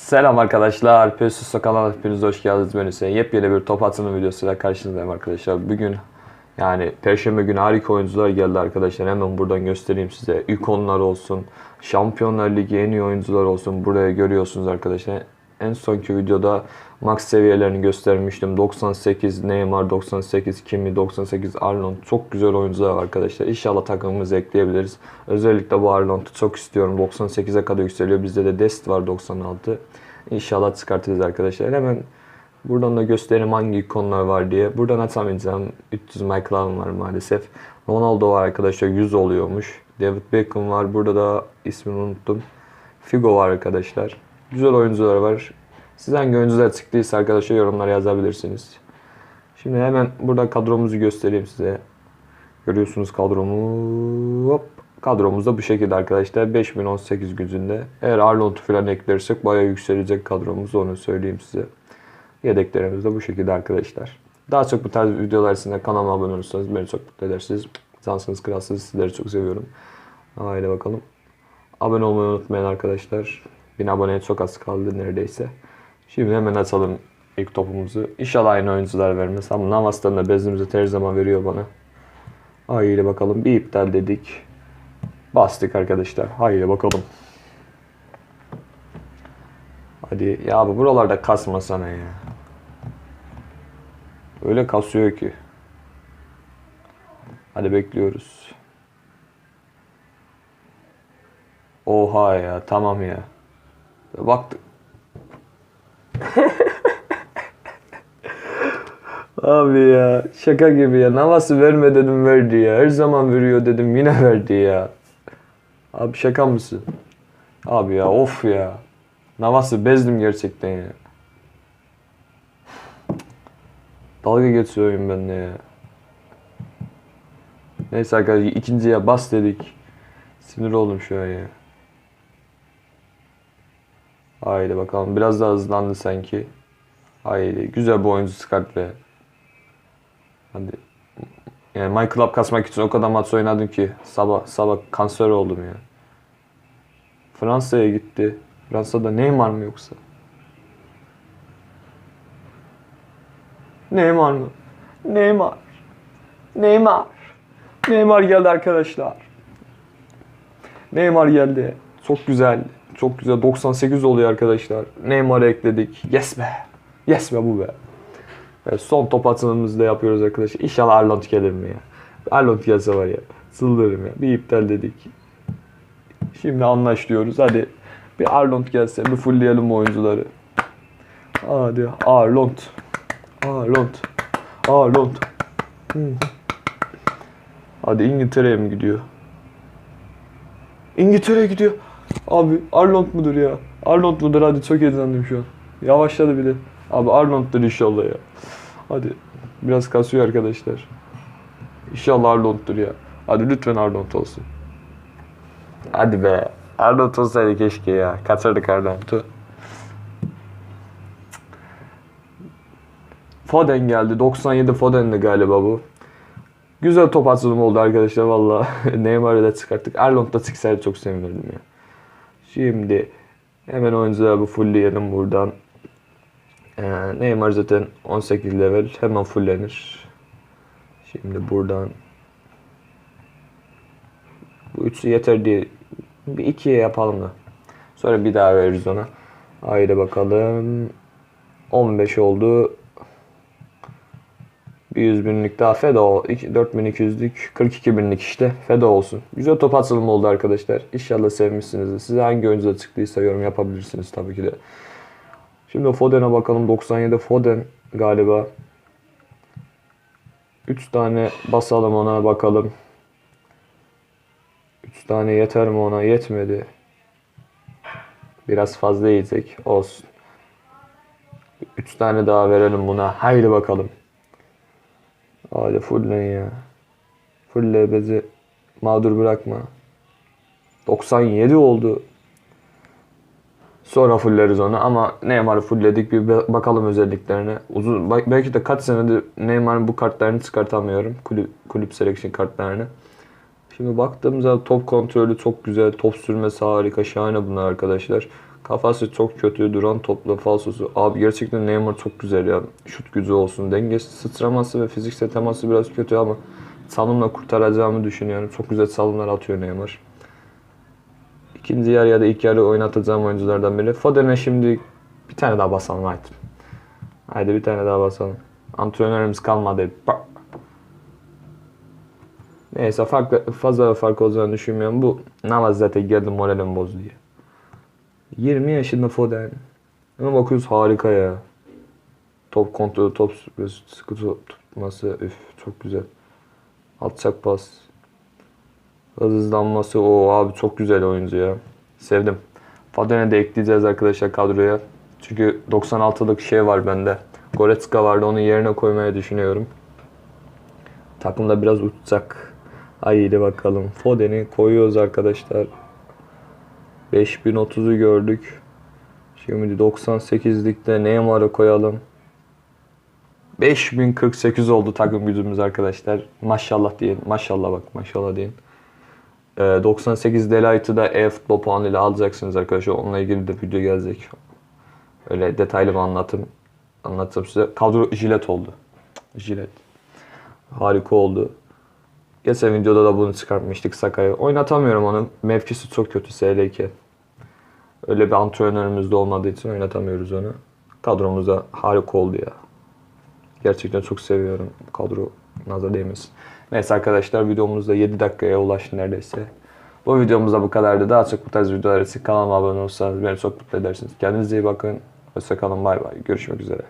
Selam arkadaşlar. Pesus kanalına hepiniz hoş geldiniz. Ben Hüseyin. Yepyeni bir top atımı videosuyla karşınızdayım arkadaşlar. Bugün yani Perşembe günü harika oyuncular geldi arkadaşlar. Hemen buradan göstereyim size. İkonlar olsun, Şampiyonlar Ligi en iyi oyuncular olsun. Buraya görüyorsunuz arkadaşlar. En sonki videoda max seviyelerini göstermiştim. 98 Neymar, 98 Kimi, 98 Arnold. Çok güzel oyuncular arkadaşlar. İnşallah takımımızı ekleyebiliriz. Özellikle bu Arnold'u çok istiyorum. 98'e kadar yükseliyor. Bizde de Dest var 96. İnşallah çıkartırız arkadaşlar. Hemen buradan da göstereyim hangi konular var diye. Buradan atamayacağım. 300 Michael var maalesef. Ronaldo var arkadaşlar 100 oluyormuş. David Beckham var. Burada da ismini unuttum. Figo var arkadaşlar. Güzel oyuncular var. Siz hangi oyuncular çıktıysa arkadaşlar yorumlara yazabilirsiniz. Şimdi hemen burada kadromuzu göstereyim size. Görüyorsunuz kadromu. Hop. Kadromuz da bu şekilde arkadaşlar. 5018 gücünde. Eğer Arnold'u falan eklersek bayağı yükselecek kadromuz onu söyleyeyim size. Yedeklerimiz de bu şekilde arkadaşlar. Daha çok bu tarz videolar için de kanalıma abone olursanız beni çok mutlu edersiniz. Cansınız kralsınız sizleri çok seviyorum. Haydi bakalım. Abone olmayı unutmayın arkadaşlar. 1000 aboneye çok az kaldı neredeyse. Şimdi hemen açalım ilk topumuzu. İnşallah aynı oyuncular vermez. Ama Navas'tan da bezimizi her zaman veriyor bana. Haydi bakalım. Bir iptal dedik. Bastık arkadaşlar. Haydi bakalım. Hadi ya bu buralarda kasmasana ya. Öyle kasıyor ki. Hadi bekliyoruz. Oha ya tamam ya. Baktık. Abi ya şaka gibi ya. Navası verme dedim verdi ya. Her zaman veriyor dedim yine verdi ya. Abi şaka mısın? Abi ya of ya. Navası bezdim gerçekten ya. Dalga geçiyor oyun benimle ya. Neyse arkadaşlar ikinciye bas dedik. Sinir oldum şu an ya. Haydi bakalım. Biraz daha hızlandı sanki. Haydi. Güzel bir oyuncu çıkart. Hadi. Yani My Club kasmak için o kadar maç oynadım ki sabah sabah kanser oldum ya. Fransa'ya gitti. Fransa'da Neymar mı yoksa? Neymar mı? Neymar. Neymar. Neymar geldi arkadaşlar. Neymar geldi. Çok güzel. Çok güzel. 98 oluyor arkadaşlar. Neymar'ı ekledik. Yes be. Yes be bu be. Evet, son top atımımızı da yapıyoruz arkadaşlar. İnşallah Arnold gelir mi ya? Arnold gelse var ya. Sıldırırım ya. Bir iptal dedik. Şimdi anlaş. Hadi bir Arnold gelse bir fullleyelim oyuncuları. Hadi. Arnold. Arnold. Hmm. Hadi İngiltere'ye mi gidiyor? İngiltere'ye gidiyor. Abi Arnold mudur ya? Arnold mudur? Hadi çok heyecanlıyım şu an. Yavaşladı bile. Abi Arnold'dur inşallah ya. Hadi. Biraz kasıyor arkadaşlar. İnşallah Arnold'dur ya. Hadi lütfen Arnold olsun. Hadi be. Arnold olsaydı keşke ya. Kaçırdık Arnold'u. Foden geldi. 97 Foden'di galiba bu. Güzel top atılımı oldu arkadaşlar valla. Neymar'ı da çıkarttık. Arnold da çıksaydı çok sevinirdim ya. Şimdi hemen oyuncuları bu fullleyelim buradan. Ee, Neymar zaten 18 level hemen fullenir. Şimdi buradan bu üçü yeter diye bir ikiye yapalım da. Sonra bir daha veririz ona. Haydi bakalım. 15 oldu. Bir 100 binlik daha feda ol. 4200'lük 42 binlik işte feda olsun. Güzel top atılımı oldu arkadaşlar. İnşallah sevmişsinizdir. Size hangi oyuncuda çıktıysa yorum yapabilirsiniz tabii ki de. Şimdi Foden'e bakalım. 97 Foden galiba. 3 tane basalım ona bakalım. 3 tane yeter mi ona? Yetmedi. Biraz fazla yiyecek. Olsun. 3 tane daha verelim buna. Haydi bakalım. Hadi fullen ya. Fulle bezi mağdur bırakma. 97 oldu. Sonra fulleriz onu ama Neymar'ı fullledik bir ba- bakalım özelliklerine. Uzun belki de kaç senedir Neymar'ın bu kartlarını çıkartamıyorum. Kulüp, kulüp selection kartlarını. Şimdi baktığımızda top kontrolü çok güzel, top sürmesi harika, şahane bunlar arkadaşlar. Kafası çok kötü, duran topla falsosu. Abi gerçekten Neymar çok güzel ya. Şut gücü olsun. Dengesi, sıçraması ve fiziksel teması biraz kötü ama salımla kurtaracağımı düşünüyorum. Çok güzel salımlar atıyor Neymar. İkinci yarı ya da ilk yarı oynatacağım oyunculardan biri. Foden'e şimdi bir tane daha basalım haydi. Haydi bir tane daha basalım. Antrenörümüz kalmadı. Bak. Neyse farklı, fazla fark olacağını düşünmüyorum. Bu Navas zaten geldi moralim bozdu diye. 20 yaşında Foden. Ama bakıyoruz harika ya. Top kontrolü, top sıkı tutması. Üf çok güzel. Atacak pas. Hızlanması o abi çok güzel oyuncu ya. Sevdim. Foden'e de ekleyeceğiz arkadaşlar kadroya. Çünkü 96'lık şey var bende. Goretzka vardı onun yerine koymaya düşünüyorum. Takımda biraz uçacak. Haydi bakalım. Foden'i koyuyoruz arkadaşlar. 5030'u gördük. Şimdi 98'likte Neymar'ı koyalım. 5048 oldu takım gücümüz arkadaşlar. Maşallah diyin. Maşallah bak maşallah diyin. Ee, 98 Delight'ı da e-futbol puanıyla alacaksınız arkadaşlar. Onunla ilgili de video gelecek. Öyle detaylı bir anlatım anlatırım size. Kadro jilet oldu. Jilet. Harika oldu. Geçen videoda da bunu çıkartmıştık Saka'yı. Oynatamıyorum onu. Mevkisi çok kötü SL2. Öyle bir antrenörümüz de olmadığı için oynatamıyoruz onu. Kadromuz da harika oldu ya. Gerçekten çok seviyorum. Kadro nazar değmesin. Neyse arkadaşlar videomuz da 7 dakikaya ulaştı neredeyse. Bu videomuz da bu kadardı. Daha çok bu tarz videolar için kanalıma abone olursanız beni çok mutlu edersiniz. Kendinize iyi bakın. Hoşçakalın. Bay bay. Görüşmek üzere.